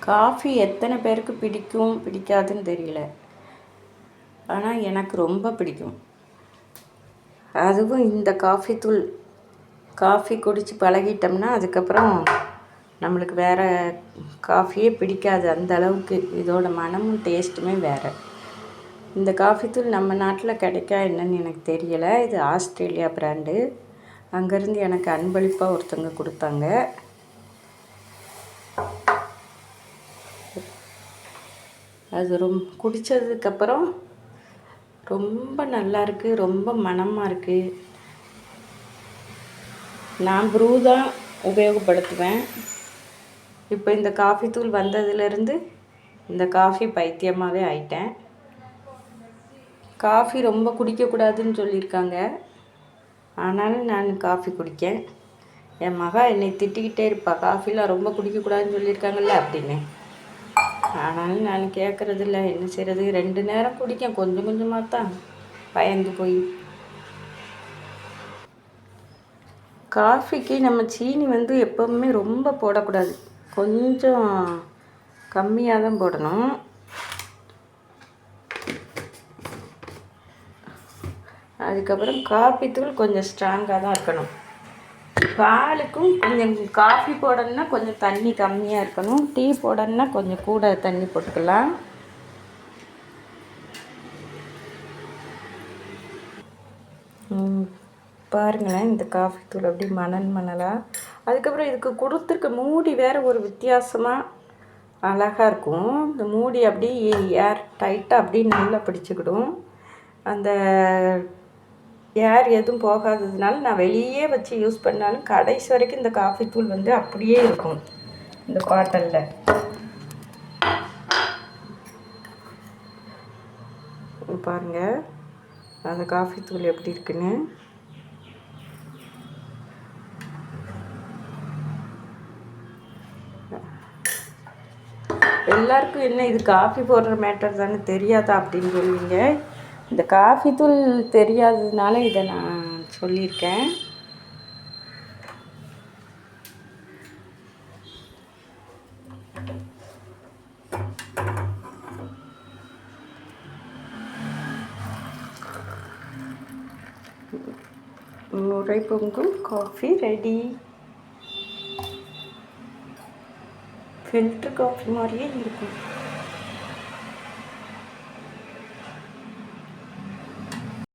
Coffee எத்தனை பேருக்கு பிடிக்கும் பிடிக்காதுன்னு தெரியல. ஆனால் எனக்கு ரொம்ப பிடிக்கும். அதுவும் இந்த காஃபி தூள். காஃபி குடித்து பழகிட்டோம்னா அதுக்கப்புறம் நம்மளுக்கு வேறு காஃபியே பிடிக்காது. அந்த அளவுக்கு இதோட மனமும் டேஸ்ட்டுமே வேறு. இந்த காஃபி தூள் நம்ம நாட்டில் கிடைக்கா என்னன்னு எனக்கு தெரியலை. இது ஆஸ்திரேலியா பிராண்டு. அங்கேருந்து எனக்கு அன்பளிப்பாக ஒருத்தவங்க கொடுத்தாங்க. அது ரொம்ப குடித்ததுக்கப்புறம் ரொம்ப நல்லா இருக்குது ரொம்ப மணமாக இருக்குது நான் ப்ரூ தான் உபயோகப்படுத்துவேன். இப்போ இந்த காஃபி தூள் வந்ததுலேருந்து இந்த காஃபி பைத்தியமாகவே ஆயிட்டேன். காஃபி ரொம்ப குடிக்கக்கூடாதுன்னு சொல்லியிருக்காங்க. ஆனாலும் நான் காஃபி குடிக்கேன். என் மகா என்னை திட்டிக்கிட்டே இருப்பா காஃபிலாம் ரொம்ப குடிக்கக்கூடாதுன்னு சொல்லியிருக்காங்கல்ல அப்படின்னு. ஆனாலும் நான் கேட்குறதில்ல என்ன செய்கிறது ரெண்டு நேரம் குடிக்கேன் கொஞ்சம் கொஞ்சமாக தான் பயந்து போய். காஃபிக்கு நம்ம சீனி வந்து எப்போவுமே ரொம்ப போடக்கூடாது. கொஞ்சம் கம்மியாக தான் போடணும். அதுக்கப்புறம் காஃபி தூள் கொஞ்சம் ஸ்ட்ராங்காக தான் இருக்கணும். பாலுக்கும் கொஞ்சம் காஃபி போடணுன்னா கொஞ்சம் தண்ணி கம்மியாக இருக்கணும். டீ போடணுன்னா கொஞ்சம் கூட தண்ணி போட்டுக்கலாம். ம், பாருங்களேன் இந்த காஃபி தூள் அப்படி மணல் மணலாக அதுக்கப்புறம் இதுக்கு கொடுத்துருக்க மூடி வேறு ஒரு வித்தியாசமாக அழகாக இருக்கும். இந்த மூடி அப்படி ஏர் டைட்டாக அப்படி நல்லா பிடிச்சிக்கிடும். அந்த ஏர் எதுவும் போகாததுனால நான் வெளியே வச்சு யூஸ் பண்ணாலும் கடைசி வரைக்கும் இந்த காஃபி தூள் வந்து அப்படியே இருக்கும். இந்த பாட்டலில் பாருங்கள் அந்த காஃபி தூள் எப்படி இருக்குன்னு. எல்லாருக்கும் என்ன இது காஃபி போடுற மேட்டர் தானே தெரியாதா அப்படின்னு சொல்லுவீங்க. இந்த காஃபி தூள் தெரியாததுனால இதை நான் சொல்லியிருக்கேன். முறை பொங்கும் காஃபி ரெடி. ஃபில்ட்ரு காஃபி மாதிரியே இருக்கும்.